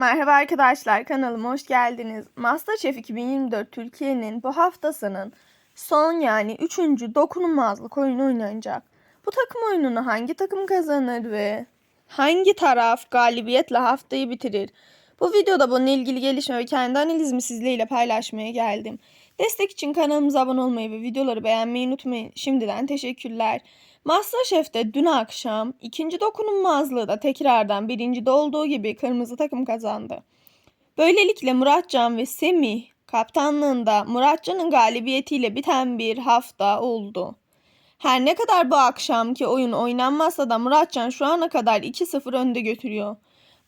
Merhaba arkadaşlar kanalıma hoş geldiniz. Masterchef 2024 Türkiye'nin bu haftasının son yani 3. dokunulmazlık oyunu oynanacak. Bu takım oyununu hangi takım kazanır ve hangi taraf galibiyetle haftayı bitirir? Bu videoda bununla ilgili gelişme ve kendi analizimi sizlerle paylaşmaya geldim. Destek için kanalımıza abone olmayı ve videoları beğenmeyi unutmayın. Şimdiden teşekkürler. Masterchef'te dün akşam ikinci dokunulmazlığı da tekrardan birincide olduğu gibi kırmızı takım kazandı. Böylelikle Muratcan ve Semih kaptanlığında Muratcan'ın galibiyetiyle biten bir hafta oldu. Her ne kadar bu akşamki oyun oynanmazsa da Muratcan şu ana kadar 2-0 önde götürüyor.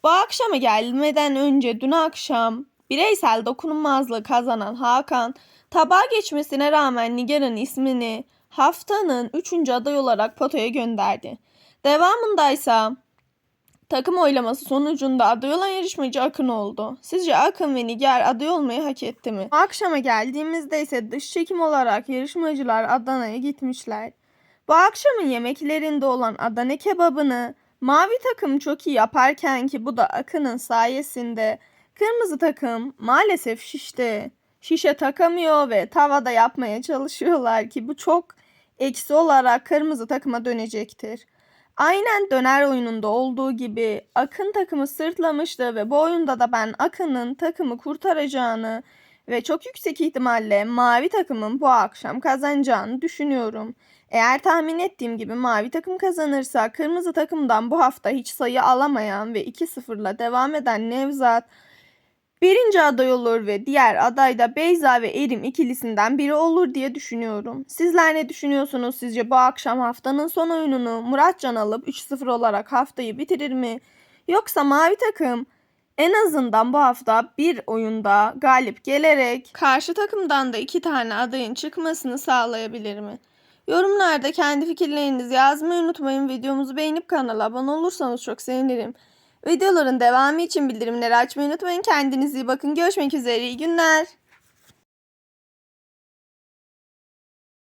Bu akşama gelmeden önce dün akşam bireysel dokunulmazlığı kazanan Hakan tabağa geçmesine rağmen Nigar'ın ismini haftanın 3. aday olarak potaya gönderdi. Devamındaysa takım oylaması sonucunda aday olan yarışmacı Akın oldu. Sizce Akın ve Nigar aday olmayı hak etti mi? Akşama geldiğimizde ise dış çekim olarak yarışmacılar Adana'ya gitmişler. Bu akşamın yemeklerinde olan Adana kebabını mavi takım çok iyi yaparken ki bu da Akın'ın sayesinde kırmızı takım maalesef şişti. Şişe takamıyor ve tavada yapmaya çalışıyorlar ki bu çok eksi olarak kırmızı takıma dönecektir. Aynen döner oyununda olduğu gibi Akın takımı sırtlamıştı ve bu oyunda da ben Akın'ın takımı kurtaracağını ve çok yüksek ihtimalle mavi takımın bu akşam kazanacağını düşünüyorum. Eğer tahmin ettiğim gibi mavi takım kazanırsa kırmızı takımdan bu hafta hiç sayı alamayan ve 2-0'la devam eden Nevzat birinci aday olur ve diğer aday da Beyza ve Erim ikilisinden biri olur diye düşünüyorum. Sizler ne düşünüyorsunuz? Sizce bu akşam haftanın son oyununu Muratcan alıp 3-0 olarak haftayı bitirir mi? Yoksa mavi takım en azından bu hafta bir oyunda galip gelerek karşı takımdan da iki tane adayın çıkmasını sağlayabilir mi? Yorumlarda kendi fikirlerinizi yazmayı unutmayın. Videomuzu beğenip kanala abone olursanız çok sevinirim. Videoların devamı için bildirimleri açmayı unutmayın. Kendinize iyi bakın. Görüşmek üzere. İyi günler.